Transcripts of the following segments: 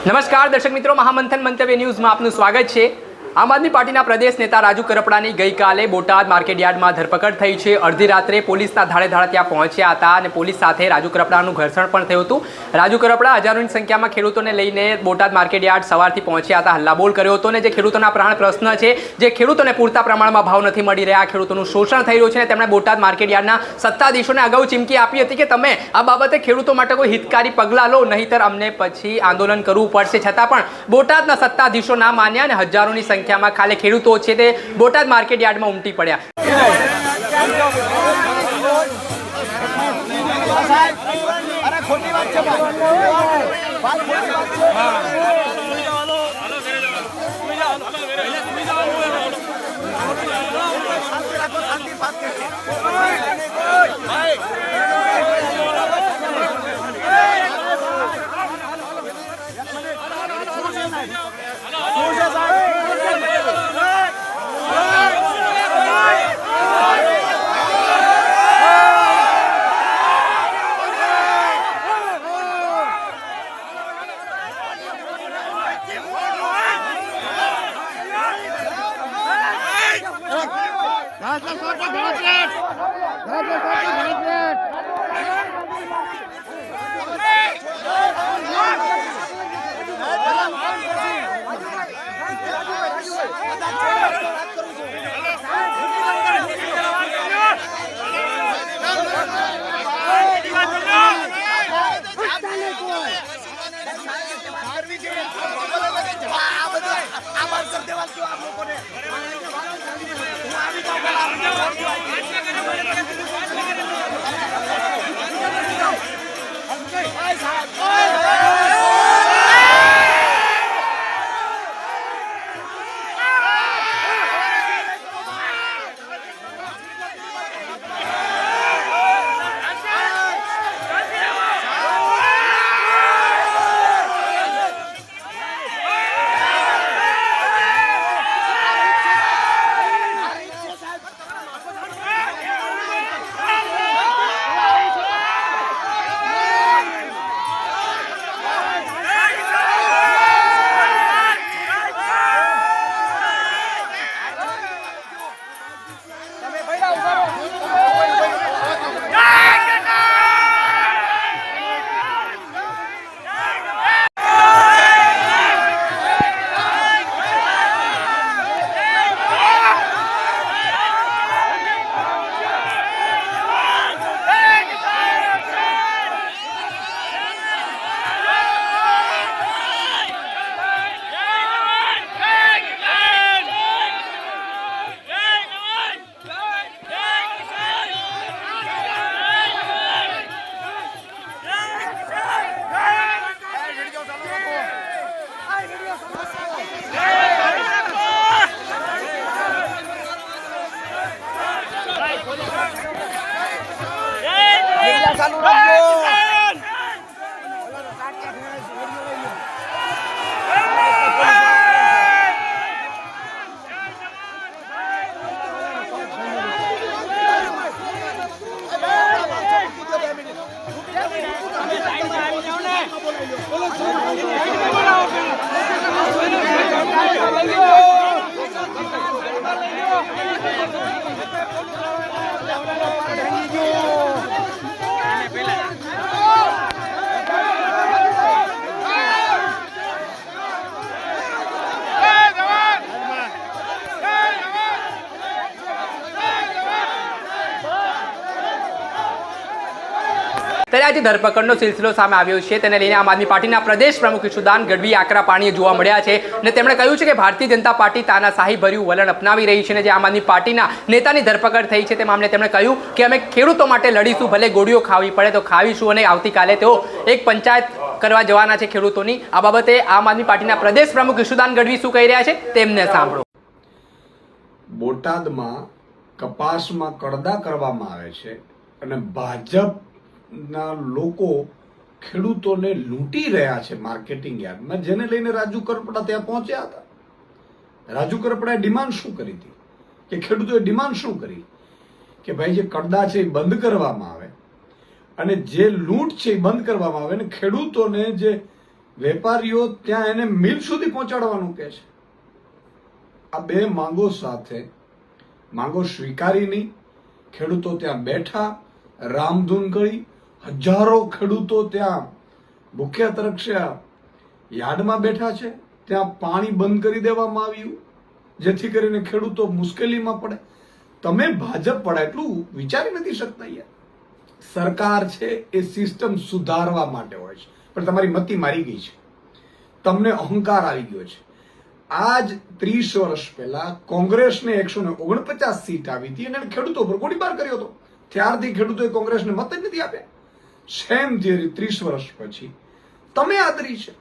નમસ્કાર દર્શક મિત્રો મહામંથન મંતવ્ય ન્યૂઝમાં આપનું સ્વાગત છે. આમ આદમી પાર્ટીના પ્રદેશ નેતા રાજુ કરપડાની ગઈકાલે બોટાદ માર્કેટયાર્ડમાં ધરપકડ થઈ છે. અડધી રાત્રે પોલીસના ધાડે ધાડા ત્યાં પહોંચ્યા હતા અને પોલીસ સાથે રાજુ કરપડાનું ઘર્ષણ પણ થયું હતું. રાજુ કરપડા હજારોની સંખ્યામાં ખેડૂતોને લઈને બોટાદ માર્કેટયાર્ડ સવારથી પહોંચ્યા હતા. હલ્લાબોલ કર્યો હતો અને જે ખેડૂતોના પ્રાણ પ્રશ્ન છે, જે ખેડૂતોને પૂરતા પ્રમાણમાં ભાવ નથી મળી રહ્યા, ખેડૂતોનું શોષણ થઈ રહ્યું છે અને તેમણે બોટાદ માર્કેટયાર્ડના સત્તાધીશોને અગાઉ ચીમકી આપી હતી કે તમે આ બાબતે ખેડૂતો માટે કોઈ હિતકારી પગલાં લો, નહીંતર અમને પછી આંદોલન કરવું પડશે. છતાં પણ બોટાદના સત્તાધીશો ના માન્યા અને હજારોની સંખ્યામાં ખાલી ખેડૂતો છે તે બોટાદ માર્કેટ યાર્ડમાં ઉમટી પડ્યા. અરે ખોટી વાત છે ભાઈ વાત ખોટી વાત છે શાંતિ રાખો શાંતિ વાત કરો. શું છે સાહેબ આ બધું આ વાત કરી દેવા કયો આ લોકોને આજે ધરપકડનો સિલસિલો સામે આવ્યો છે. તેને લઈને આમ આદમી પાર્ટીના પ્રદેશ પ્રમુખ ઈશુદાન ગઢવી આકરા પાણીએ જોવા મળ્યા છે અને તેમણે કહ્યું છે કે ભારતીય જનતા પાર્ટી તાનાશાહી ભર્યું વલણ અપનાવી રહી છે અને જે આમ આદમી પાર્ટીના નેતાની ધરપકડ થઈ છે તે મામલે તેમણે કહ્યું કે અમે ખેડૂતો માટે લડીશું, ભલે ગોળીઓ ખાવી પડે તો ખાવીશું અને આવતીકાલે તેઓ એક પંચાયત કરવા જવાના છે ખેડૂતોની. આ બાબતે આમ આદમી પાર્ટીના પ્રદેશ પ્રમુખ ઈશુદાન ગઢવી શું કહી રહ્યા છે તેમને સાંભળો. બોટાદમાં કપાસમાં કડદા કરવામાં આવે છે અને ભાજપના લોકો ખેડૂતોને લૂંટી રહ્યા છે માર્કેટિંગ યાર્ડમાં, જેને લઈને રાજુ કરપડા ત્યાં પહોંચ્યા હતા. રાજુ કરપડાએ ડિમાન્ડ શું કરી હતી? કે ખેડૂતોએ ડિમાન્ડ શું કરી? કે ભાઈ, જે કડદા છે એ બંધ કરવામાં આવે અને જે લૂંટ છે એ બંધ કરવામાં આવે અને ખેડૂતોને જે વેપારીઓ ત્યાં એને મિલ સુધી પહોંચાડવાનું કહે છે. આ બે માંગો સાથે, માંગો સ્વીકારી નહીં ખેડૂતો ત્યાં બેઠા, રામધૂન કરી હજારો ખેડૂતો ત્યાં ભૂખ્યા તરક્ષ્યા યાર્ડમાં બેઠા છે. ત્યાં પાણી બંધ કરી દેવામાં આવ્યું, જેથી કરીને ખેડૂતો મુશ્કેલીમાં પડે. તમે ભાજપ પડે એટલું વિચારી નથી શકતા યાર સરકાર છે એ સિસ્ટમ સુધારવા માટે હોય છે. પણ તમારી મતી મારી ગઈ છે. તમને અહંકાર આવી ગયો છે. આજ ત્રીસ વર્ષ પહેલા કોંગ્રેસને એકસો ને ઓગણપચાસ સીટ આવી હતી અને ખેડૂતો પર ગોળીબાર કર્યો હતો. ત્યારથી ખેડૂતોએ કોંગ્રેસને મત જ નથી આપ્યા. સેમ થિયરી ત્રીસ વર્ષ પછી તમે આદરી છે.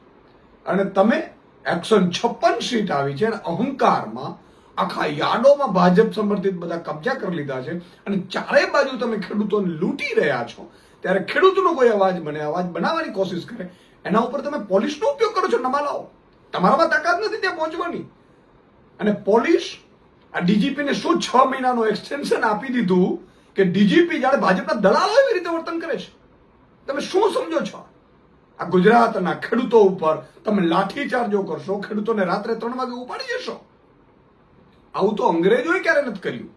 અને તમે એકસો છપ્પન સીટ આવી છે અને અહંકારમાં આખા યાર્ડોમાં ભાજપ સમર્થિત બધા કબજા કરી લીધા છે અને ચારે બાજુ તમે ખેડૂતોને લૂંટી રહ્યા છો. ત્યારે ખેડૂતનો કોઈ અવાજ બને અવાજ બનાવવાની કોશિશ કરે. એના ઉપર તમે પોલીસનો ઉપયોગ કરો છો નમાલાઓ તમારામાં તાકાત નથી ત્યાં પહોંચવાની. અને પોલીસ આ ડીજીપીને શું છ મહિનાનું એક્સટેન્શન આપી દીધું કે ડીજીપી જાણે ભાજપના દલાલો એવી રીતે વર્તન કરે છે? તમે શું સમજો છો? આ ગુજરાતના ખેડૂતો ઉપર તમે લાઠીચાર્જો કરશો, ખેડૂતોને રાત્રે ત્રણ વાગે ઉપાડી જશો. આવું તો અંગ્રેજોએ ક્યારે નથી કર્યું?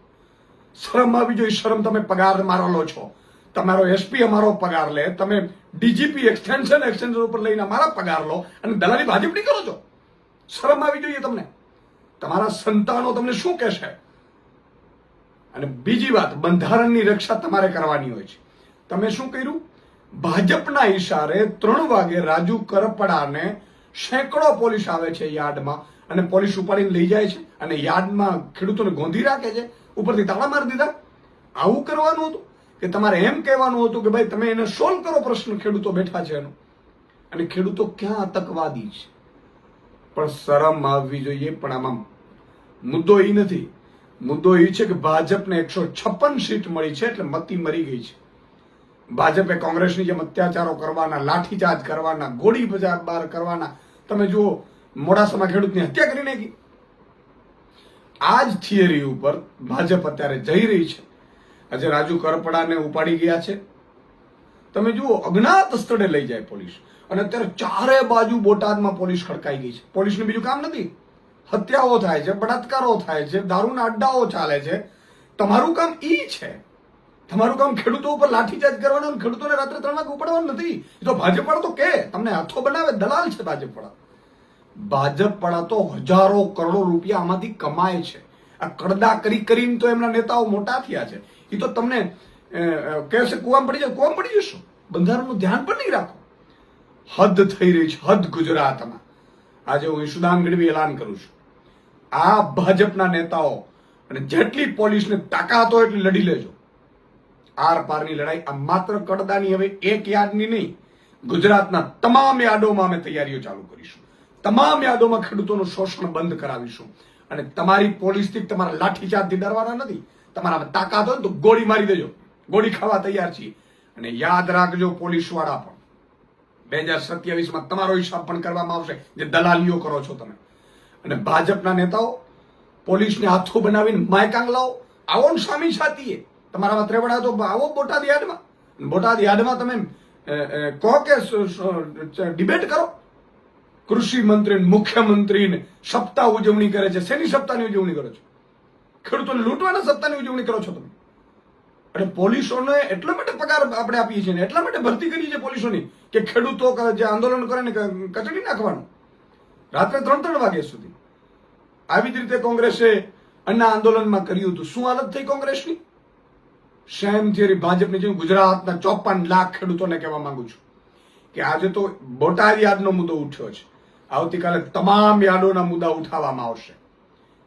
શરમ આવી જોઈએ શરમ તમે પગાર મારો લો છો. તમારો એસપી અમારો પગાર લે, તમે ડીજીપી એક્સટેન્શન એક્સટેન્શન ઉપર લઈને અમારા પગાર લો અને દલાલી ભાજપની કરો છો? શરમ આવી જોઈએ તમને? તમારા સંતાનો તમને શું કહેશે? અને બીજી વાત, બંધારણની રક્ષા તમારે કરવાની હોય છે. તમે શું કર્યું? ભાજપના ઈશારે ત્રણ વાગે રાજુ કરપડાને સેંકડો પોલીસ આવે છે યાર્ડમાં અને પોલીસ ઉપાડીને લઈ જાય છે અને યાર્ડમાં ખેડૂતોને ગોંધી રાખે છે, ઉપરથી તાળા મારી દીધા. આવું કરવાનું હતું કે તમારે એમ કહેવાનું હતું કે ભાઈ તમે એને સોલ્વ કરો પ્રશ્ન, ખેડૂતો બેઠા છે એનો. અને ખેડૂતો ક્યાં આતંકવાદી છે? પણ શરમ આવવી જોઈએ, પણ આમાં મુદ્દો એ નથી. મુદ્દો એ છે કે ભાજપને એકસો છપ્પન સીટ મળી છે, એટલે મતી મરી ગઈ છે. ભાજપે કોંગ્રેસની જેમ અત્યાચારો કરવાના, લાઠીચાર્જ કરવાના, ગોળી બજાર કરવાના. તમે જુઓ મોડાસામાં ખેડૂતની હત્યા કરી નાખી. આ જ થિયરી ઉપર ભાજપ અત્યારે જઈ રહી છે. આજે રાજુ કરપડાને ઉપાડી ગયા છે. તમે જુઓ, અજ્ઞાત સ્થળે લઈ જાય પોલીસ. અને અત્યારે ચારે બાજુ બોટાદમાં પોલીસ ખડકાઈ ગઈ છે. પોલીસનું બીજું કામ નથી. હત્યાઓ થાય છે, બળાત્કારો થાય છે, દારૂના અડ્ડાઓ ચાલે છે. તમારું કામ ઈ છે તમારું કામ ખેડૂતો ઉપર લાઠીચાર્જ કરવાનો ખેડૂતોને રાત્રે ત્રણ વાગે ઉપાડવાનું નથી. તો ભાજપ તો કે, તમને હાથો બનાવે, દલાલ છે ભાજપ ભાજપ તો હજારો કરોડો રૂપિયા આમાંથી કમાય છે. આ કડદા કરી કરીને તો એમના નેતાઓ મોટા થયા છે. એ તો તમને કહેશે કુવામ પડી જાય, કુવામ પડી જશો. બંધારણનું ધ્યાન પણ નહીં રાખો. હદ થઈ રહી છે, હદ ગુજરાતમાં. આજે હું ઈશુદાન ગઢવી એલાન કરું છું. આ ભાજપના નેતાઓ અને જેટલી પોલીસને તાકાત હોય એટલી લડી લેજો. આર પારની લડાઈ આ માત્ર કડદાની હવે એક યાર્ડની નહીં, ગુજરાતના તમામ યાર્ડોમાં અમે તૈયારીઓ ચાલુ કરીશું. તમામ યાર્ડોમાં ખેડૂતોનું શોષણ બંધ કરાવીશું. અને તમારી પોલીસથી તમારા લાઠીચાર્જથી ડરવાના નથી. તમારામાં તાકાત હોય તો ગોળી મારી દેજો. ગોળી ખાવા તૈયાર છીએ. અને યાદ રાખજો પોલીસવાળા પણ. બે હજાર સત્યાવીસમાં તમારો હિસાબ પણ કરવામાં આવશે, જે દલાલીઓ કરો છો તમે. અને ભાજપના નેતાઓ પોલીસને હાથો બનાવીને માયકાંગ લાવો. આવો ને સામી છાતીએ તમારામાં ત્રેવડા તો આવો બોટાદ યાર્ડમાં. બોટાદ યાર્ડમાં તમે કહો કે ડિબેટ કરો. કૃષિ મંત્રી મુખ્યમંત્રીને મુખ્યમંત્રી સપ્તાહ ઉજવણી કરે છે. શેની સપ્તાહની ઉજવણી કરો છો? ખેડૂતોને લૂંટવાના સપ્તાહની ઉજવણી કરો છો તમે? અને પોલીસોને એટલા માટે પગાર આપણે આપીએ છીએ એટલા માટે ભરતી કરીએ છીએ પોલીસોની કે ખેડૂતો જે આંદોલન કરે ને કચડી નાખવાનું. રાત્રે ત્રણ ત્રણ વાગ્યા સુધી. આવી જ રીતે કોંગ્રેસે અન્ના આંદોલનમાં કર્યું હતું. શું હાલત થઈ કોંગ્રેસની? સેમ થિયરી ભાજપની જેમ ગુજરાતના ચોપન લાખ ખેડૂતોને કહેવા માંગુ છું કે આજે તો બોટાદ યાદનો મુદ્દો ઉઠ્યો છે. આવતીકાલે તમામ યાદોના મુદ્દા ઉઠાવવામાં આવશે.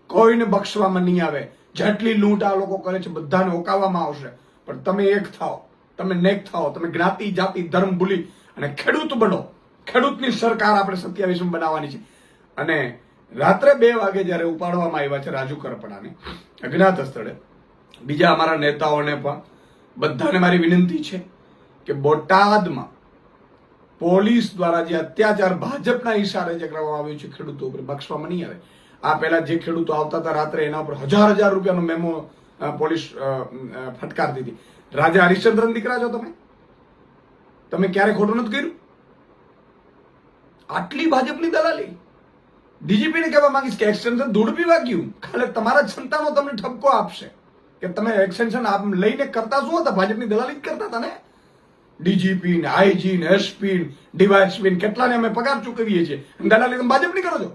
કોઈને બક્ષવામાં નહીં આવે. જેટલી લૂંટ આ લોકો કરે છે, બધાને ઓકાવવામાં આવશે. પણ તમે એક થાઓ, તમે નેક થાઓ, તમે જ્ઞાતિ, જાતિ, ધર્મ ભૂલી અને ખેડૂત બનો. ખેડૂતની સરકાર આપણે સત્યાવીસમાં બનાવવાની છે. અને રાત્રે બે વાગે જ્યારે ઉપાડવામાં આવ્યા છે રાજુ કરપડાને અજ્ઞાત સ્થળે બીજા અમારા નેતાઓને પણ બધાને મારી વિનંતી છે કે બોટાદમાં પોલીસ દ્વારા જે અત્યાચાર ભાજપના ઈશારે જે કરવામાં આવ્યું છે ખેડૂતો ઉપર બક્ષવામાં નહીં આવે. આ પહેલા જે ખેડૂતો આવતા હતા રાત્રે એના ઉપર હજાર હજાર રૂપિયાનો મેમો પોલીસ ફટકાર દીધી. રાજા હરિશ્ચંદ્રન દીકરા છો તમે? તમે ક્યારે ખોટું નથી કર્યું? આટલી ભાજપની દલાલી. ડીજીપીને કહેવા માંગીશ કે એક્સટેન્શન ધૂળ પીવા ગયું. કાલે તમારા સંતાનો તમને ઠપકો આપશે. કે તમે એક્સટેન્શન આપ લઈને કરતા શું હતા? ભાજપની દલાલી કરતા હતા ને? ડીજીપી ને આઈજી ને એસપી ડીવાયએસપી ને કેટલાને અમે પગાર ચૂકવીએ છીએ? દલાલી તમે ભાજપની કરો છો?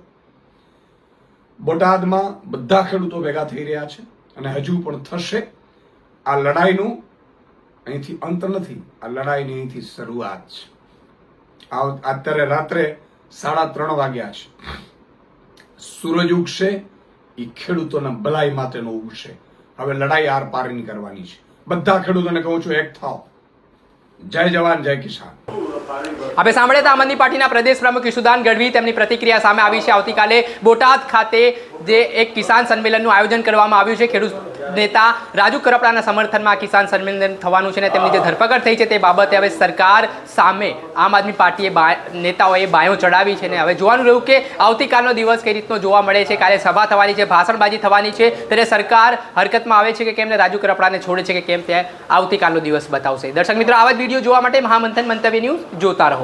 બોટાદમાં બધા ખેડૂતો ભેગા થઈ રહ્યા છે અને હજુ પણ થશે. આ લડાઈનું અહીંથી અંત નથી. આ લડાઈની અહીંથી શરૂઆત છે. અત્યારે રાત્રે સાડા ત્રણ વાગ્યા છે. સૂરજ ઉગશે એ ખેડૂતોના ભલાઈ માટેનો ઉગશે. હવે લડાઈ આર પારની કરવાની છે. બધા ખેડૂતોને કહું છું, એક થાવ. જય જવાન, જય કિસાન. હવે સાંભળે તો આમ આદમી પાર્ટીના પ્રદેશ પ્રમુખ ઈશુદાન ગઢવી તેમની પ્રતિક્રિયા સામે આવી છે. આવતીકાલે બોટાદ ખાતે જે એક કિસાન સંમેલનનું આયોજન કરવામાં આવ્યું છે. ખેડૂત નેતા રાજુ કરપડાના સમર્થનમાં કિસાન સંમેલન થવાનું છે અને તેમની જે ધરપકડ થઈ છે તે બાબતે હવે સરકાર સામે આમ આદમી પાર્ટીએ નેતાઓએ બાયો ચડાવી છે અને હવે જોવાનું રહ્યું કે આવતીકાલનો દિવસ કઈ રીતનો જોવા મળે છે. કાલે સભા થવાની છે ભાષણબાજી થવાની છે. ત્યારે સરકાર હરકતમાં આવે છે કે કેમ ને રાજુ કરપડાને છોડે છે કે કેમ તે આવતીકાલનો દિવસ બતાવશે. દર્શક મિત્રો આવા જ વીડિયો જોવા માટે મહામંથન મંતવ્ય ન્યૂઝ જોતા રહો.